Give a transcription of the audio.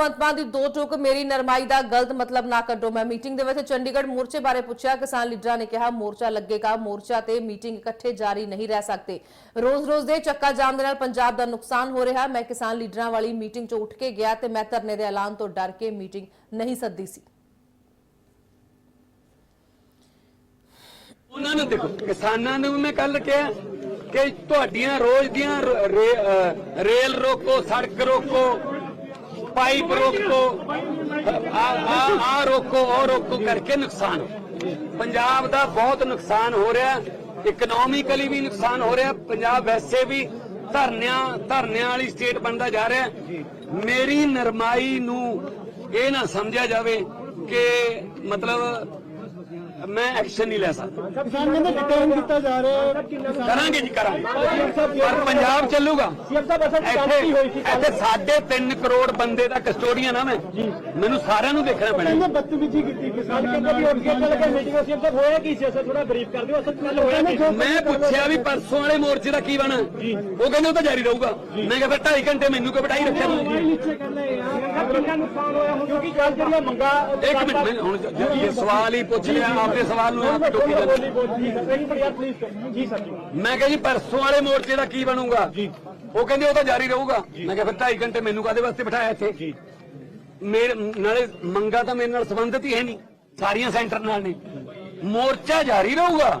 ਭਗਵੰਤ ਮਾਨ ਦੀ ਦੋ ਟੁਕ ਮੇਰੀ ਨਰਮਾਈ ਦਾ ਗਲਤ ਮਤਲਬ ਨਾ ਕੱਢੋ। ਮੈਂ ਮੀਟਿੰਗ ਦੇ ਵਿੱਚ ਚੰਡੀਗੜ੍ਹ ਮੋਰਚੇ ਬਾਰੇ ਪੁੱਛਿਆ। ਕਿਸਾਨ ਲੀਡਰਾਂ ਨੇ ਕਿਹਾ, ਮੋਰਚਾ ਲੱਗੇਗਾ। ਮੋਰਚਾ ਤੇ ਮੀਟਿੰਗ ਇਕੱਠੇ ਜਾਰੀ ਨਹੀਂ ਰਹਿ ਸਕਦੇ। ਰੋਜ਼-ਰੋਜ਼ ਦੇ ਚੱਕਾ ਜਾਮ ਦੇ ਨਾਲ ਪੰਜਾਬ ਦਾ ਨੁਕਸਾਨ ਹੋ ਰਿਹਾ। ਮੈਂ ਕਿਸਾਨ ਲੀਡਰਾਂ ਵਾਲੀ ਮੀਟਿੰਗ 'ਚ ਉੱਠ ਕੇ ਗਿਆ ਤੇ ਮੈਂ ਧਰਨੇ ਦੇ ਐਲਾਨ ਤੋਂ ਡਰ ਕੇ ਮੀਟਿੰਗ ਨਹੀਂ ਸੱਦੀ ਸੀ। ਉਹਨਾਂ ਨੂੰ ਦੇਖੋ, ਕਿਸਾਨਾਂ ਨੂੰ ਮੈਂ ਕੱਲ ਕਿਹਾ ਕਿ ਤੁਹਾਡੀਆਂ ਰੋਜ਼ ਦੀਆਂ ਰੇਲ ਰੋਕੋ, ਸੜਕ ਰੋਕੋ। ਪਾਈਪ ਰੋਕੋ। ਆ ਆ ਆ ਰੋਕੋ, ਉਹ ਰੋਕੋ ਕਰਕੇ ਨੁਕਸਾਨ। ਪੰਜਾਬ ਦਾ ਬਹੁਤ ਨੁਕਸਾਨ ਹੋ ਰਿਹਾ। ਇਕਨੋਮਿਕਲੀ ਵੀ ਨੁਕਸਾਨ ਹੋ ਰਿਹਾ। ਪੰਜਾਬ ਵੈਸੇ ਵੀ ਧਰਨਿਆਂ ਧਰਨਿਆਂ ਵਾਲੀ ਸਟੇਟ ਬਣਦਾ ਜਾ ਰਿਹਾ। ਮੇਰੀ ਨਰਮਾਈ ਨੂੰ ਇਹ ਨਾ ਸਮਝਿਆ ਜਾਵੇ ਕਿ ਮਤਲਬ ਮੈਂ ਐਕਸ਼ਨ ਨਹੀਂ ਲੈ ਸਕਦਾ। ਕਿਸਾਨ ਕਹਿੰਦੇ ਡਿਟੇਨ ਕੀਤਾ ਜਾ ਰਿਹਾ ਕਰਾਂਗੇ ਜੀ ਕਰਾਂਗੇ। ਪਰ ਪੰਜਾਬ ਚੱਲੂਗਾ। ਕੀ ਇੱਥੇ ਇੱਥੇ ਸਾਢੇ 3 ਕਰੋੜ ਬੰਦੇ ਦਾ ਕਸਟੋਡੀਅਨ ਆ ਮੈਂ। ਮੈਨੂੰ ਸਾਰਿਆਂ ਨੂੰ ਦੇਖਣਾ ਪੈਣਾ। ਕਹਿੰਦੇ ਬਦਤਮੀਜ਼ੀ ਕੀਤੀ ਕਿਸਾਨ ਕਹਿੰਦੇ ਵੀ ਉੱਠ ਕੇ ਚੱਲ ਕੇ ਮੀਟਿੰਗ ਸੀਐਮ ਸਾਹਿਬ ਹੋਇਆ ਕੀ ਸੀ? ਅਸਲ ਥੋੜਾ ਬਰੀਫ ਕਰ ਦਿਓ ਅਸਲ ਗੱਲ ਹੋਇਆ ਕੀ ਮੈਂ ਪੁੱਛਿਆ ਵੀ ਪਰਸੋਂ ਵਾਲੇ ਮੋਰਚੇ ਦਾ ਕੀ ਬਣਾ। ਉਹ ਕਹਿੰਦੇ ਉਹ ਤਾਂ ਜਾਰੀ ਰਹੂਗਾ। ਮੈਂ ਕਿਹਾ ਫਿਰ 2.5 ਘੰਟੇ ਮੈਨੂੰ ਕਿਉਂ ਬਿਠਾਈ ਰੱਖਿਆ ਤੁਸੀਂ? ਨੀਚੇ ਕਹਿੰਦੇ ਯਾਰ ਕਿੰਨਾ ਨੁਕਸਾਨ ਹੋਇਆ ਹੁਣ? ਕਿਉਂਕਿ ਕੱਲ ਜਿਹੜੀਆਂ ਮੰਗਾ ਇੱਕ ਮਿੰਟ ਮੈਂ ਹੁਣ ਜ- ਜ- ਇਹ ਸਵਾਲ ਹੀ ਪੁੱਛ ਲਿਆ ਆਪਦੇ ਸਵਾਲ ਨੂੰ ਆਪ ਟੋਕੀ ਜਾਂਦੇ। ਬੋਲੀ ਬੋਲੀ ਸਰ ਇੱਕ ਮਿੰਟ ਯਾਰ ਪਲੀਜ਼ ਜੀ ਸਰ ਜੀ। ਮੈਂ ਕਿਹਾ ਜੀ ਪਰਸੋਂ ਵਾਲੇ ਮੋਰਚੇ ਦਾ ਕੀ ਬਣੂਗਾ? ਉਹ ਕਹਿੰਦੇ ਉਹ ਤਾਂ ਜਾਰੀ ਰਹੂਗਾ। ਮੈਂ ਕਿਹਾ ਫਿਰ 2.5 ਘੰਟੇ ਮੈਨੂੰ ਕਾਦੇ ਵਾਸਤੇ ਬਿਠਾਇਆ ਇੱਥੇ? ਮੇਰੇ ਨਾਲੇ ਮੰਗਾ ਤਾਂ ਮੇਰੇ ਨਾਲ ਸੰਬੰਧਿਤ ਹੀ ਹੈ ਨਹੀਂ। ਸਾਰੀਆਂ ਸੈਂਟਰ ਨਾਲ ਨੇ। ਮੋਰਚਾ ਜਾਰੀ ਰਹੂਗਾ।